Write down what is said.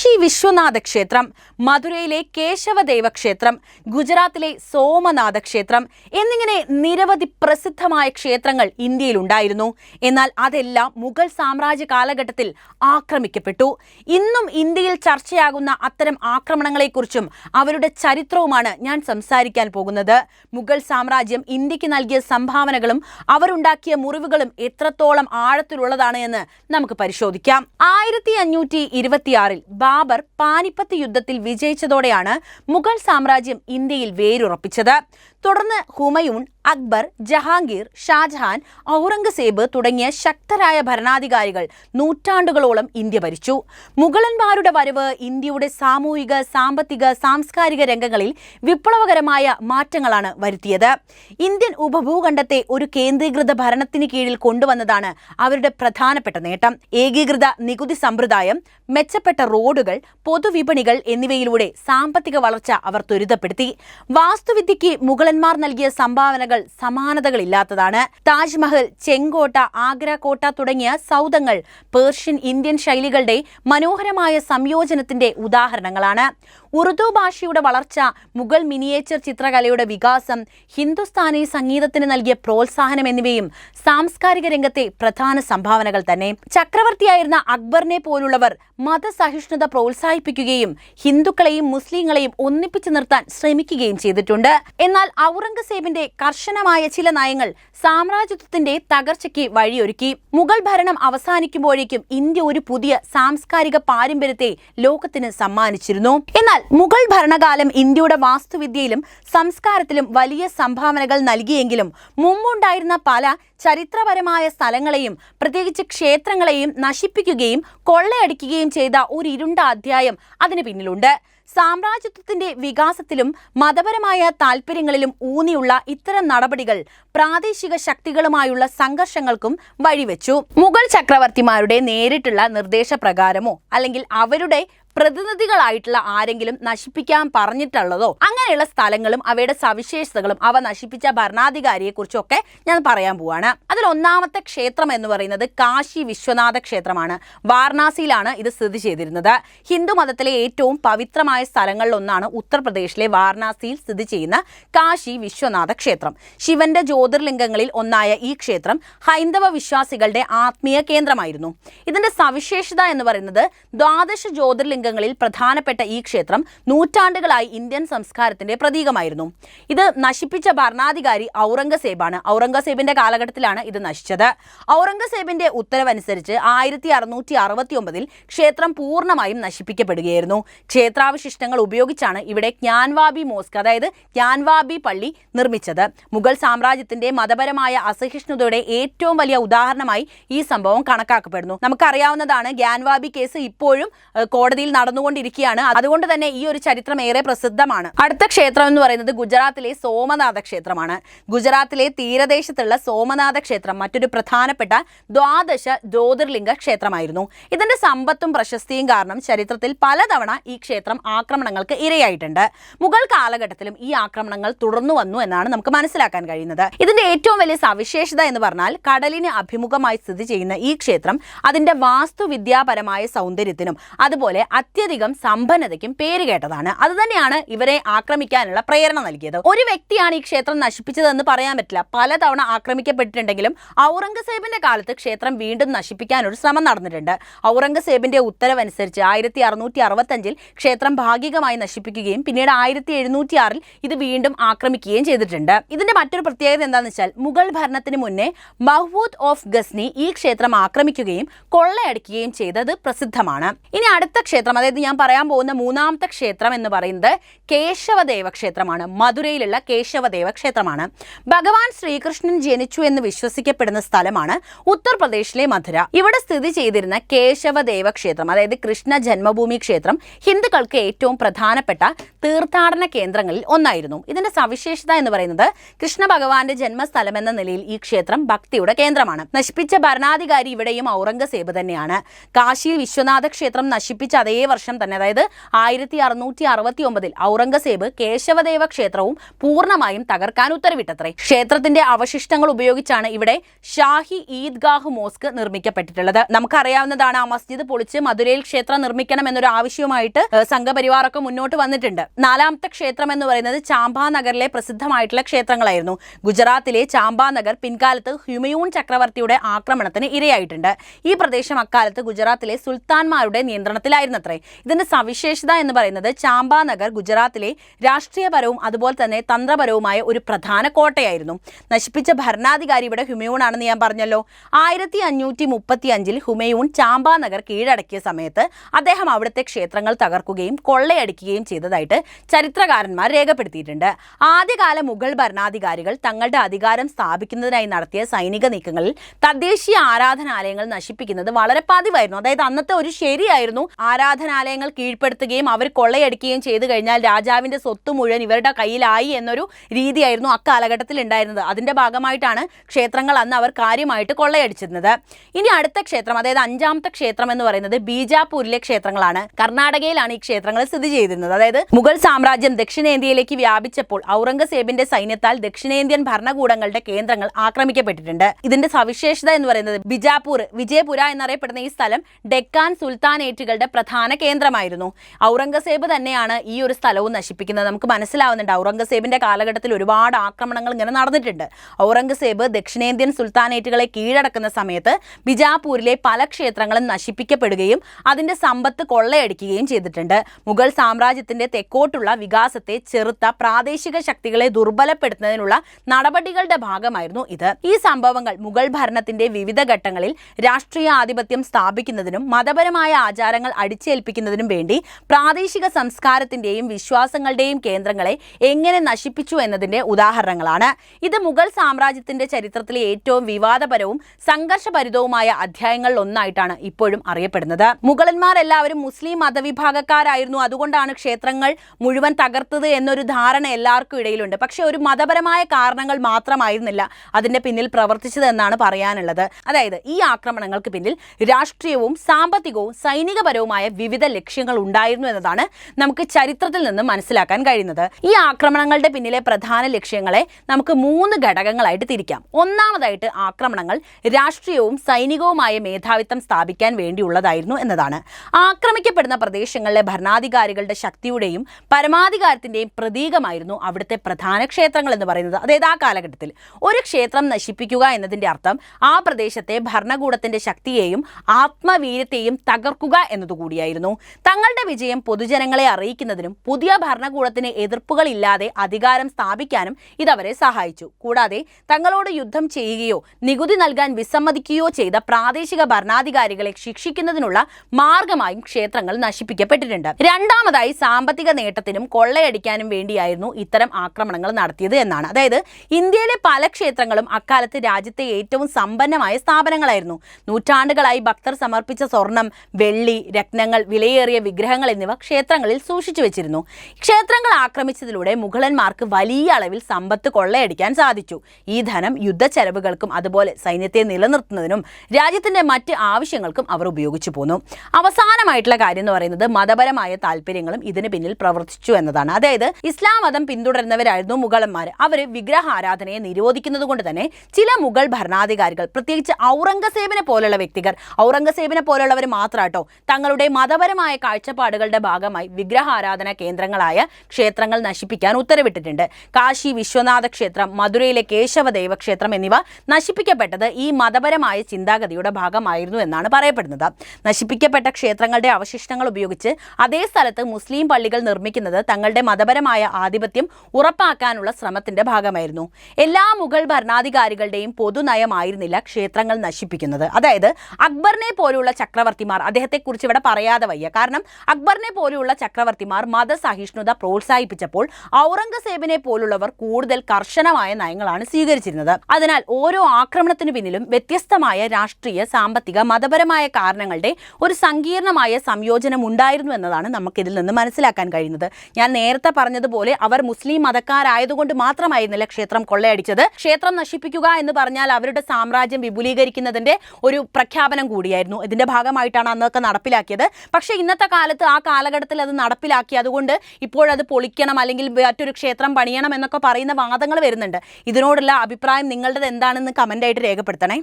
കാശി വിശ്വനാഥ ക്ഷേത്രം മധുരയിലെ കേശവദേവ ക്ഷേത്രം ഗുജറാത്തിലെ സോമനാഥ ക്ഷേത്രം എന്നിങ്ങനെ നിരവധി പ്രസിദ്ധമായ ക്ഷേത്രങ്ങൾ ഇന്ത്യയിൽ ഉണ്ടായിരുന്നു എന്നാൽ അതെല്ലാം മുഗൾ സാമ്രാജ്യ കാലഘട്ടത്തിൽ ആക്രമിക്കപ്പെട്ടു. ഇന്നും ഇന്ത്യയിൽ ചർച്ചയാകുന്ന അത്തരം ആക്രമണങ്ങളെക്കുറിച്ചും അവരുടെ ചരിത്രവുമാണ് ഞാൻ സംസാരിക്കാൻ പോകുന്നത്. മുഗൾ സാമ്രാജ്യം ഇന്ത്യയ്ക്ക് നൽകിയ സംഭാവനകളും അവരുണ്ടാക്കിയ മുറിവുകളും എത്രത്തോളം ആഴത്തിലുള്ളതാണ് എന്ന് നമുക്ക് പരിശോധിക്കാം. ആയിരത്തി അഞ്ഞൂറ്റി ഇരുപത്തിയാറിൽ ബാബർ പാനിപ്പത്ത് യുദ്ധത്തിൽ വിജയിച്ചതോടെയാണ് മുഗൾ സാമ്രാജ്യം ഇന്ത്യയിൽ വേരുറപ്പിച്ചത്. തുടർന്ന് ഹുമയൂൺ അക്ബർ ജഹാംഗീർ ഷാജഹാൻ ഔറംഗസേബ് തുടങ്ങിയ ശക്തരായ ഭരണാധികാരികൾ നൂറ്റാണ്ടുകളോളം ഇന്ത്യ ഭരിച്ചു. മുഗളന്മാരുടെ വരവ് ഇന്ത്യയുടെ സാമൂഹിക സാമ്പത്തിക സാംസ്കാരിക രംഗങ്ങളിൽ വിപ്ലവകരമായ മാറ്റങ്ങളാണ് വരുത്തിയത്. ഇന്ത്യൻ ഉപഭൂഖണ്ഡത്തെ ഒരു കേന്ദ്രീകൃത ഭരണത്തിന് കീഴിൽ കൊണ്ടുവന്നതാണ് അവരുടെ പ്രധാനപ്പെട്ട നേട്ടം. ഏകീകൃത നികുതി സമ്പ്രദായം മെച്ചപ്പെട്ട റോഡുകൾ പൊതുവിപണികൾ എന്നിവയിലൂടെ സാമ്പത്തിക വളർച്ച അവർ ത്വരിതപ്പെടുത്തി. വാസ്തുവിദ്യയ്ക്ക് മുഗളന്മാർ നൽകിയ സംഭാവനകൾ സമാനതകളില്ലാത്തതാണ്. താജ്മഹൽ ചെങ്കോട്ട ആഗ്ര കോട്ട തുടങ്ങിയ സൗധങ്ങൾ പേർഷ്യൻ ഇന്ത്യൻ ശൈലികളുടെ മനോഹരമായ സംയോജനത്തിന്റെ ഉദാഹരണങ്ങളാണ്. ഉറുദു ഭാഷയുടെ വളർച്ച മുഗൾ മിനിയേച്ചർ ചിത്രകലയുടെ വികാസം ഹിന്ദുസ്ഥാനി സംഗീതത്തിന് നൽകിയ പ്രോത്സാഹനം എന്നിവയും സാംസ്കാരിക രംഗത്തെ പ്രധാന സംഭാവനകൾ തന്നെ. ചക്രവർത്തിയായിരുന്ന അക്ബറിനെ പോലുള്ളവർ മതസഹിഷ്ണുത പ്രോത്സാഹിപ്പിക്കുകയും ഹിന്ദുക്കളെയും മുസ്ലിങ്ങളെയും ഒന്നിപ്പിച്ചു നിർത്താൻ ശ്രമിക്കുകയും ചെയ്തിട്ടുണ്ട്. എന്നാൽ ഔറംഗസേബിന്റെ കർശനമായ ചില നയങ്ങൾ സാമ്രാജ്യത്വത്തിന്റെ തകർച്ചയ്ക്ക് വഴിയൊരുക്കി. മുഗൾ ഭരണം അവസാനിക്കുമ്പോഴേക്കും ഇന്ത്യ ഒരു പുതിയ സാംസ്കാരിക പാരമ്പര്യത്തെ ലോകത്തിന് സമ്മാനിച്ചിരുന്നു. എന്നാൽ മുഗൾ ഭരണകാലം ഇന്ത്യയുടെ വാസ്തുവിദ്യയിലും സംസ്കാരത്തിലും വലിയ സംഭാവനകൾ നൽകിയെങ്കിലും മുമ്പുണ്ടായിരുന്ന പല ചരിത്രപരമായ സ്ഥലങ്ങളെയും പ്രത്യേകിച്ച് ക്ഷേത്രങ്ങളെയും നശിപ്പിക്കുകയും കൊള്ളയടിക്കുകയും ചെയ്ത ഒരു ഇരുണ്ട അധ്യായം അതിന് പിന്നിലുണ്ട്. സാമ്രാജ്യത്വത്തിന്റെ വികാസത്തിലും മതപരമായ താൽപര്യങ്ങളിലും ഊന്നിയുള്ള ഇത്തരം നടപടികൾ പ്രാദേശിക ശക്തികളുമായുള്ള സംഘർഷങ്ങൾക്കും വഴിവെച്ചു. മുഗൾ ചക്രവർത്തിമാരുടെ നേരിട്ടുള്ള നിർദ്ദേശപ്രകാരമോ അല്ലെങ്കിൽ അവരുടെ പ്രതിനിധികളായിട്ടുള്ള ആരെങ്കിലും നശിപ്പിക്കാൻ പറഞ്ഞിട്ടുള്ളതോ അങ്ങനെയുള്ള സ്ഥലങ്ങളും അവയുടെ സവിശേഷതകളും അവ നശിപ്പിച്ച ഭരണാധികാരിയെ കുറിച്ചൊക്കെ ഞാൻ പറയാൻ പോവാണ്. അതിൽ ഒന്നാമത്തെ ക്ഷേത്രം എന്ന് പറയുന്നത് കാശി വിശ്വനാഥ ക്ഷേത്രമാണ്. വാരണാസിയിലാണ് ഇത് സ്ഥിതി ചെയ്തിരുന്നത്. ഹിന്ദു മതത്തിലെ ഏറ്റവും പവിത്രമായ സ്ഥലങ്ങളിലൊന്നാണ് ഉത്തർപ്രദേശിലെ വാരണാസിയിൽ സ്ഥിതി ചെയ്യുന്ന കാശി വിശ്വനാഥ ക്ഷേത്രം. ശിവന്റെ ജ്യോതിർലിംഗങ്ങളിൽ ഒന്നായ ഈ ക്ഷേത്രം ഹൈന്ദവ വിശ്വാസികളുടെ ആത്മീയ കേന്ദ്രമായിരുന്നു. ഇതിന്റെ സവിശേഷത എന്ന് പറയുന്നത് ദ്വാദശ ജ്യോതിർലിംഗങ്ങളിൽ പ്രധാനപ്പെട്ട ഈ ക്ഷേത്രം നൂറ്റാണ്ടുകളായി ഇന്ത്യൻ സംസ്കാരത്തിന്റെ പ്രതീകമായിരുന്നു. ഇത് നശിപ്പിച്ച ഭരണാധികാരി ഔറംഗസേബാണ്. ഔറംഗസേബിന്റെ കാലഘട്ടത്തിലാണ് ഇത് നശിച്ചത്. ഔറംഗസേബിന്റെ ഉത്തരവനുസരിച്ച് ആയിരത്തി അറുന്നൂറ്റി അറുപത്തി ഒമ്പതിൽ ക്ഷേത്രം പൂർണമായും നശിപ്പിക്കപ്പെടുകയായിരുന്നു. ക്ഷേത്രാവശിഷ്ടങ്ങൾ ഉപയോഗിച്ചാണ് ഇവിടെ ജ്ഞാൻവാബി മോസ്ക് അതായത് ജ്ഞാൻവാബി പള്ളി നിർമ്മിച്ചത്. മുഗൾ സാമ്രാജ്യത്തിന്റെ മതപരമായ അസഹിഷ്ണുതയുടെ ഏറ്റവും വലിയ ഉദാഹരണമായി ഈ സംഭവം കണക്കാക്കപ്പെടുന്നു. നമുക്കറിയാവുന്നതാണ് ഗ്യാൻവാബി കേസ് ഇപ്പോഴും കോടതിയിൽ നടന്നുകൊണ്ടിരിക്കുകയാണ്. അതുകൊണ്ട് തന്നെ ഈ ഒരു ചരിത്രം ഏറെ പ്രസിദ്ധമാണ്. അടുത്ത ക്ഷേത്രം എന്ന് പറയുന്നത് ഗുജറാത്തിലെ സോമനാഥ ക്ഷേത്രമാണ്. ഗുജറാത്തിലെ തീരദേശത്തുള്ള സോമനാഥ ക്ഷേത്രം മറ്റൊരു പ്രധാനപ്പെട്ട ദ്വാദശ ജ്യോതിർലിംഗ ക്ഷേത്രമായിരുന്നു. ഇതിന്റെ സമ്പത്തും പ്രശസ്തിയും കാരണം ചരിത്രത്തിൽ പലതവണ ഈ ക്ഷേത്രം ആക്രമണങ്ങൾക്ക് ഇരയായിട്ടുണ്ട്. മുഗൾ കാലഘട്ടത്തിലും ഈ ആക്രമണങ്ങൾ തുടർന്നു വന്നു എന്നാണ് നമുക്ക് മനസ്സിലാക്കാൻ കഴിയുന്നത്. ഇതിന്റെ ഏറ്റവും വലിയ സവിശേഷത എന്ന് പറഞ്ഞാൽ കടലിന് അഭിമുഖമായി സ്ഥിതി ചെയ്യുന്ന ഈ ക്ഷേത്രം അതിന്റെ വാസ്തുവിദ്യാപരമായ സൗന്ദര്യത്തിനും അതുപോലെ അത്യധികം സമ്പന്നതയ്ക്കും പേരുകേട്ടതാണ് അതുതന്നെയാണ് ഇവരെ ആക്രമിക്കാനുള്ള പ്രേരണ നൽകിയത്. ഒരു വ്യക്തിയാണ് ഈ ക്ഷേത്രം നശിപ്പിച്ചതെന്ന് പറയാൻ പറ്റില്ല. പലതവണ ആക്രമിക്കപ്പെട്ടിട്ടുണ്ടെങ്കിലും ഔറംഗസേബിന്റെ കാലത്ത് ക്ഷേത്രം വീണ്ടും നശിപ്പിക്കാനൊരു ശ്രമം നടന്നിട്ടുണ്ട്. ഔറംഗസേബിന്റെ ഉത്തരവനുസരിച്ച് ആയിരത്തി അറുന്നൂറ്റി അറുപത്തഞ്ചിൽ ക്ഷേത്രം ഭാഗികമായി നശിപ്പിക്കുകയും പിന്നീട് ആയിരത്തി എഴുന്നൂറ്റി ആറിൽ ഇത് വീണ്ടും ആക്രമിക്കുകയും ചെയ്തിട്ടുണ്ട്. ഇതിന്റെ മറ്റൊരു പ്രത്യേകത എന്താണെന്ന് വെച്ചാൽ മുഗൾ ഭരണത്തിന് മുന്നേ മഹ്മൂദ് ഓഫ് ഗസ്നി ഈ ക്ഷേത്രം ആക്രമിക്കുകയും കൊള്ളയടിക്കുകയും ചെയ്തത് പ്രസിദ്ധമാണ്. ഇനി അടുത്ത ക്ഷേത്രം അതായത് ഞാൻ പറയാൻ പോകുന്ന മൂന്നാമത്തെ ക്ഷേത്രം എന്ന് പറയുന്നത് കേശവദേവ ക്ഷേത്രമാണ്. മധുരയിലുള്ള കേശവദേവ ക്ഷേത്രമാണ്. ഭഗവാൻ ശ്രീകൃഷ്ണൻ ജനിച്ചു എന്ന് വിശ്വസിക്കപ്പെടുന്ന സ്ഥലമാണ് ഉത്തർപ്രദേശിലെ മധുര. ഇവിടെ സ്ഥിതി ചെയ്തിരുന്ന കേശവദേവ ക്ഷേത്രം അതായത് കൃഷ്ണ ജന്മഭൂമി ക്ഷേത്രം ഹിന്ദുക്കൾക്ക് ഏറ്റവും പ്രധാനപ്പെട്ട തീർത്ഥാടന കേന്ദ്രങ്ങളിൽ ഒന്നായിരുന്നു. ഇതിന്റെ സവിശേഷത എന്ന് പറയുന്നത് കൃഷ്ണ ഭഗവാന്റെ ജന്മസ്ഥലം എന്ന നിലയിൽ ഈ ക്ഷേത്രം ഭക്തിയുടെ കേന്ദ്രമാണ്. നശിപ്പിച്ച ഭരണാധികാരി ഇവിടെയും ഔറംഗസേബ് തന്നെയാണ്. കാശിയിൽ വിശ്വനാഥ ക്ഷേത്രം നശിപ്പിച്ച അതേ വർഷം തന്നെ. അതായത് ആയിരത്തി അറുന്നൂറ്റി അറുപത്തി ഒമ്പതിൽ ഔറംഗസേബ് കേശവദേവ ക്ഷേത്രവും പൂർണമായും തകർക്കാൻ ഉത്തരവിട്ടത്രേ. ക്ഷേത്രത്തിന്റെ അവശിഷ്ടങ്ങൾ ഉപയോഗിച്ചാണ് ഇവിടെ ഷാഹി ഈദ്ഗാഹ് മോസ്ക് നിർമ്മിക്കപ്പെട്ടിട്ടുള്ളത്. നമുക്കറിയാവുന്നതാണ് ആ മസ്ജിദ് പൊളിച്ച് മധുരയിൽ ക്ഷേത്രം നിർമ്മിക്കണം എന്നൊരു ആവശ്യവുമായിട്ട് സംഘപരിവാറൊക്കെ മുന്നോട്ട് വന്നിട്ടുണ്ട്. നാലാമത്തെ ക്ഷേത്രം എന്ന് പറയുന്നത് ചാമ്പാ നഗറിലെ പ്രസിദ്ധമായിട്ടുള്ള ക്ഷേത്രങ്ങളായിരുന്നു. ഗുജറാത്തിലെ ചാമ്പാ നഗർ പിൻകാലത്ത് ഹ്യുമയൂൺ ചക്രവർത്തിയുടെ ആക്രമണത്തിന് ഇരയായിട്ടുണ്ട്. ഈ പ്രദേശം അക്കാലത്ത് ഗുജറാത്തിലെ സുൽത്താൻമാരുടെ നിയന്ത്രണത്തിലായിരുന്നത്രേ. ഇതിന്റെ സവിശേഷത എന്ന് പറയുന്നത് ചാമ്പാ നഗർ ഗുജറാത്തിലെ രാഷ്ട്രീയപരവും അതുപോലെ തന്നെ തന്ത്രപരവുമായ ഒരു പ്രധാന കോട്ടയായിരുന്നു. നശിപ്പിച്ച ഭരണാധികാരി ഇവിടെ ഹുമയൂൺ ആണെന്ന് ഞാൻ പറഞ്ഞല്ലോ. ആയിരത്തി അഞ്ഞൂറ്റി മുപ്പത്തി അഞ്ചിൽ ഹുമയൂൺ ചാമ്പാ നഗർ കീഴടക്കിയ സമയത്ത് അദ്ദേഹം അവിടുത്തെ ക്ഷേത്രങ്ങൾ തകർക്കുകയും കൊള്ളയടിക്കുകയും ചെയ്തതായിട്ട് ചരിത്രകാരന്മാർ രേഖപ്പെടുത്തിയിട്ടുണ്ട്. ആദ്യകാല മുഗൾ ഭരണാധികാരികൾ തങ്ങളുടെ അധികാരം സ്ഥാപിക്കുന്നതിനായി നടത്തിയ സൈനിക നീക്കങ്ങളിൽ തദ്ദേശീയ ആരാധനാലയങ്ങൾ നശിപ്പിക്കുന്നത് വളരെ പതിവായിരുന്നു. അതായത് അന്നത്തെ ഒരു ശരിയായിരുന്നു ആരാധനാലയങ്ങൾ കീഴ്പ്പെടുത്തുകയും അവർ കൊള്ളയടിക്കുകയും ചെയ്തു കഴിഞ്ഞാൽ രാജാവിന്റെ സ്വത്ത് മുഴുവൻ ഇവരുടെ കയ്യിലായി എന്നൊരു രീതിയായിരുന്നു അക്കാലഘട്ടത്തിൽ ഉണ്ടായിരുന്നത്. അതിന്റെ ഭാഗമായിട്ടാണ് ക്ഷേത്രങ്ങൾ അന്ന് അവർ കാര്യമായിട്ട് കൊള്ളയടിച്ചിരുന്നത്. ഇനി അടുത്ത ക്ഷേത്രം അതായത് അഞ്ചാമത്തെ ക്ഷേത്രം എന്ന് പറയുന്നത് ബീജാപൂരിലെ ക്ഷേത്രങ്ങളാണ്. കർണാടകയിലാണ് ഈ ക്ഷേത്രങ്ങൾ സ്ഥിതി ചെയ്തിരുന്നത്. അതായത് മുഗൾ സാമ്രാജ്യം ദക്ഷിണേന്ത്യയിലേക്ക് വ്യാപിച്ചപ്പോൾ ഔറംഗസേബിന്റെ സൈന്യത്താൽ ദക്ഷിണേന്ത്യൻ ഭരണകൂടങ്ങളുടെ കേന്ദ്രങ്ങൾ ആക്രമിക്കപ്പെട്ടിട്ടുണ്ട്. ഇതിന്റെ സവിശേഷത എന്ന് പറയുന്നത് ബിജാപൂർ വിജയപുര എന്നറിയപ്പെടുന്ന ഈ സ്ഥലം ഡെക്കാൻ സുൽത്താനേറ്റുകളുടെ പ്രധാന കേന്ദ്രമായിരുന്നു ഔറംഗസേബ് തന്നെയാണ് ഈ ഒരു സ്ഥലവും നശിപ്പിക്കുന്നത്. നമുക്ക് മനസ്സിലാവുന്നുണ്ട് ഔറംഗസേബിന്റെ കാലഘട്ടത്തിൽ ഒരുപാട് ആക്രമണങ്ങൾ ഇങ്ങനെ നടന്നിട്ടുണ്ട്. ഔറംഗസേബ് ദക്ഷിണേന്ത്യൻ സുൽത്താനേറ്റുകളെ കീഴടക്കുന്ന സമയത്ത് ബിജാപൂരിലെ പല ക്ഷേത്രങ്ങളും നശിപ്പിക്കപ്പെടുകയും അതിന്റെ സമ്പത്ത് കൊള്ളയടിക്കുകയും ചെയ്തിട്ടുണ്ട്. മുഗൾ സാമ്രാജ്യത്തിന്റെ തെക്കോട്ടുള്ള വികാസത്തെ ചെറുത്ത പ്രാദേശിക ശക്തികളെ ദുർബലപ്പെടുത്തുന്നതിനുള്ള നടപടികളുടെ ഭാഗമായിരുന്നു ഇത്. ഈ സംഭവങ്ങൾ മുഗൾ ഭരണത്തിന്റെ വിവിധ ഘട്ടങ്ങളിൽ രാഷ്ട്രീയ ആധിപത്യം സ്ഥാപിക്കുന്നതിനും മതപരമായ ആചാരങ്ങൾ അടിച്ചേൽപ്പിക്കുന്നതിനും വേണ്ടി പ്രാദേശിക സംസ്കാരത്തിന്റെയും വിശ്വാസങ്ങളുടെയും കേന്ദ്രങ്ങളെ എങ്ങനെ നശിപ്പിച്ചു എന്നതിന്റെ ഉദാഹരണങ്ങളാണ്. ഇത് മുഗൾ സാമ്രാജ്യത്തിന്റെ ചരിത്രത്തിലെ ഏറ്റവും വിവാദപരവും സംഘർഷഭരിതവുമായ അധ്യായങ്ങളിൽ ഒന്നായിട്ടാണ് ഇപ്പോഴും അറിയപ്പെടുന്നത്. മുഗളന്മാർ എല്ലാവരും മുസ്ലിം മതവിഭാഗക്കാരായിരുന്നു. അതുകൊണ്ടാണ് ക്ഷേത്രങ്ങൾ മുഴുവൻ തകർത്തത് എന്നൊരു ധാരണ എല്ലാവർക്കും ഇടയിലുണ്ട്. പക്ഷേ ഒരു മതപരമായ കാരണങ്ങൾ മാത്രമായിരുന്നില്ല അതിന്റെ പിന്നിൽ പ്രവർത്തിച്ചത് എന്നാണ് പറയാനുള്ളത്. അതായത് ഈ ആക്രമണങ്ങൾക്ക് പിന്നിൽ രാഷ്ട്രീയവും സാമ്പത്തികവും സൈനികപരവുമായ വിവിധ ലക്ഷ്യങ്ങൾ ഉണ്ടായിരുന്നു എന്നതാണ് നമുക്ക് ചരിത്രത്തിൽ നിന്ന് മനസ്സിലാക്കാൻ കഴിയുന്നത്. ഈ ആക്രമണങ്ങളുടെ പിന്നിലെ പ്രധാന ലക്ഷ്യങ്ങളെ നമുക്ക് മൂന്ന് ഘടകങ്ങളായിട്ട് തിരിക്കാം. ഒന്നാമതായിട്ട് ആക്രമണങ്ങൾ രാഷ്ട്രീയവും സൈനികവുമായ മേധാവിത്വം സ്ഥാപിക്കാൻ വേണ്ടിയുള്ളതായിരുന്നു എന്നതാണ്. ആക്രമിക്കപ്പെടുന്ന പ്രദേശങ്ങളിലെ ഭരണാധികാരികളുടെ ശക്തിയുടെയും പരമാധികാരത്തിന്റെയും പ്രതീകമായിരുന്നു അവിടുത്തെ പ്രധാന ക്ഷേത്രങ്ങൾ എന്ന് പറയുന്നത്. അതായത് ആ കാലഘട്ടത്തിൽ ഒരു ക്ഷേത്രം നശിപ്പിക്കുക എന്നതിന്റെ അർത്ഥം ആ പ്രദേശത്തെ ഭരണകൂടത്തിന്റെ ശക്തിയെയും ആത്മവീര്യത്തെയും തകർക്കുക എന്നതുകൂടിയായിരുന്നു. തങ്ങളുടെ വിജയം പൊതുജനങ്ങളെ അറിയിക്കുന്നതിനും പുതിയ ഭരണകൂടത്തിന് എതിർപ്പുകളില്ലാതെ അധികാരം സ്ഥാപിക്കാനും ഇതവരെ സഹായിച്ചു. കൂടാതെ തങ്ങളോട് യുദ്ധം ചെയ്യുകയോ നികുതി നൽകാൻ വിസമ്മതിക്കുകയോ ചെയ്ത പ്രാദേശിക ഭരണാധികാരികളെ ശിക്ഷിക്കുന്നതിനുള്ള മാർഗമായും ക്ഷേത്രങ്ങൾ നശിപ്പിക്കപ്പെട്ടിട്ടുണ്ട്. രണ്ടാമതായി സാമ്പത്തിക നേട്ടത്തിനും കൊള്ളയടിക്കാനും വേണ്ടിയായിരുന്നു ഇത്തരം ആക്രമണങ്ങൾ നടത്തിയത് എന്നാണ്. അതായത് ഇന്ത്യയിലെ പല ക്ഷേത്രങ്ങളും അക്കാലത്ത് രാജ്യത്തെ ഏറ്റവും സമ്പന്നമായ സ്ഥാപനങ്ങളായിരുന്നു. നൂറ്റാണ്ടുകളായി ഭക്തർ സമർപ്പിച്ച സ്വർണം വെള്ളി രത്നങ്ങൾ വിലയേറിയ വിഗ്രഹങ്ങൾ എന്നിവ ക്ഷേത്രങ്ങളിൽ സൂക്ഷിച്ചു വെച്ചിരുന്നു. ക്ഷേത്രങ്ങൾ ആക്രമിച്ചതിലൂടെ മുഗളന്മാർക്ക് വലിയ അളവിൽ സമ്പത്ത് കൊള്ളയടിക്കാൻ സാധിച്ചു. ഈ ധനം യുദ്ധ ചെലവുകൾക്കും അതുപോലെ സൈന്യത്തെ നിലനിർത്തുന്നതിനും രാജ്യത്തിന്റെ മറ്റ് ആവശ്യങ്ങൾക്കും അവർ ഉപയോഗിച്ചു പോന്നു. അവസാനമായിട്ടുള്ള കാര്യം എന്ന് പറയുന്നത് മതപരമായ താല്പര്യങ്ങളും ഇതിന് പിന്നിൽ പ്രവർത്തിച്ചു എന്നതാണ്. അതായത് ഇസ്ലാം മതം പിന്തുടരുന്നവരായിരുന്നു മുഗളന്മാർ. അവർ വിഗ്രഹാരാധനയെ നിരോധിക്കുന്നത് കൊണ്ട് തന്നെ ചില മുഗൾ ഭരണാധികാരികൾ പ്രത്യേകിച്ച് ഔറംഗസേബിനെ പോലുള്ള വ്യക്തികൾ ഔറംഗസേബിനെ പോലുള്ളവർ മാത്രാട്ടോ തങ്ങളുടെ മതപരമായ കാഴ്ചപ്പാടുകളുടെ ഭാഗമായി വിഗ്രഹാരാധന കേന്ദ്രങ്ങളായ ക്ഷേത്രങ്ങൾ നശിപ്പിക്കാൻ ഉത്തരവിട്ടിട്ടുണ്ട്. കാശി വിശ്വനാഥ ക്ഷേത്രം മധുരയിലെ കേശവദേവ ക്ഷേത്രം എന്നിവ നശിപ്പിക്കപ്പെട്ടത് ഈ മതപരമായ ചിന്താഗതിയുടെ ഭാഗമായിരുന്നു എന്നാണ് പറയപ്പെടുന്നത്. നശിപ്പിക്കപ്പെട്ട ക്ഷേത്രങ്ങളുടെ അവശിഷ്ടങ്ങൾ ഉപയോഗിച്ച് അതേ സ്ഥലത്ത് മുസ്ലിം പള്ളികൾ നിർമ്മിക്കുന്നത് തങ്ങളുടെ മതപരമായ ആധിപത്യം ഉറപ്പാക്കാനുള്ള ശ്രമത്തിന്റെ ഭാഗമായിരുന്നു. എല്ലാ മുഗൾ ഭരണാധികാരികളുടെയും പൊതുനയമായിരുന്നില്ല ക്ഷേത്രങ്ങൾ നശിപ്പിക്കുന്നത്. അതായത് അക്ബറിനെ പോലുള്ള ചക്രവർത്തിമാർ അദ്ദേഹത്തെക്കുറിച്ച് ഇവിടെ പറയാതെ വയ്യ. കാരണം അക്ബറിനെ പോലെയുള്ള ചക്രവർത്തിമാർ മതസഹിഷ്ണുത പ്രോത്സാഹിപ്പിച്ചപ്പോൾ ഔറംഗസേബിനെ പോലുള്ളവർ കൂടുതൽ കർശനമായ നയങ്ങളാണ് സ്വീകരിച്ചിരുന്നത്. അതിനാൽ ഓരോ ആക്രമണത്തിനു പിന്നിലും വ്യത്യസ്തമായ രാഷ്ട്രീയ സാമ്പത്തിക മതപരമായ കാരണങ്ങളുടെ ഒരു സങ്കീർണമായ സംയോജനം ഉണ്ടായിരുന്നു എന്നതാണ് നമുക്കിതിൽ നിന്ന് മനസ്സിലാക്കാൻ കഴിയുന്നത്. ഞാൻ നേരത്തെ പറഞ്ഞതുപോലെ അവർ മുസ്ലിം മതക്കാരായതുകൊണ്ട് മാത്രമായിരുന്നില്ല ക്ഷേത്രം കൊള്ളയടിച്ചത്. ക്ഷേത്രം നശിപ്പിക്കുക എന്ന് പറഞ്ഞാൽ അവരുടെ സാമ്രാജ്യം വിപുലീകരിക്കുന്നതിന്റെ ഒരു പ്രഖ്യാപനം കൂടിയായിരുന്നു. ഇതിന്റെ ഭാഗമായിട്ടാണ് അന്നൊക്കെ നടപ്പിലാക്കിയത്. പക്ഷേ ഇന്നത്തെ കാലത്ത് ആ കാലഘട്ടത്തിൽ അത് നടപ്പിലാക്കി. അതുകൊണ്ട് ഇപ്പോഴത് പൊളിക്കണം അല്ലെങ്കിൽ മറ്റൊരു ക്ഷേത്രം പണിയണം എന്നൊക്കെ പറയുന്ന വാദങ്ങൾ വരുന്നുണ്ട്. ഇതിനോടുള്ള അഭിപ്രായം നിങ്ങളുടേത് എന്താണെന്ന് കമന്റായിട്ട് രേഖപ്പെടുത്തണേ.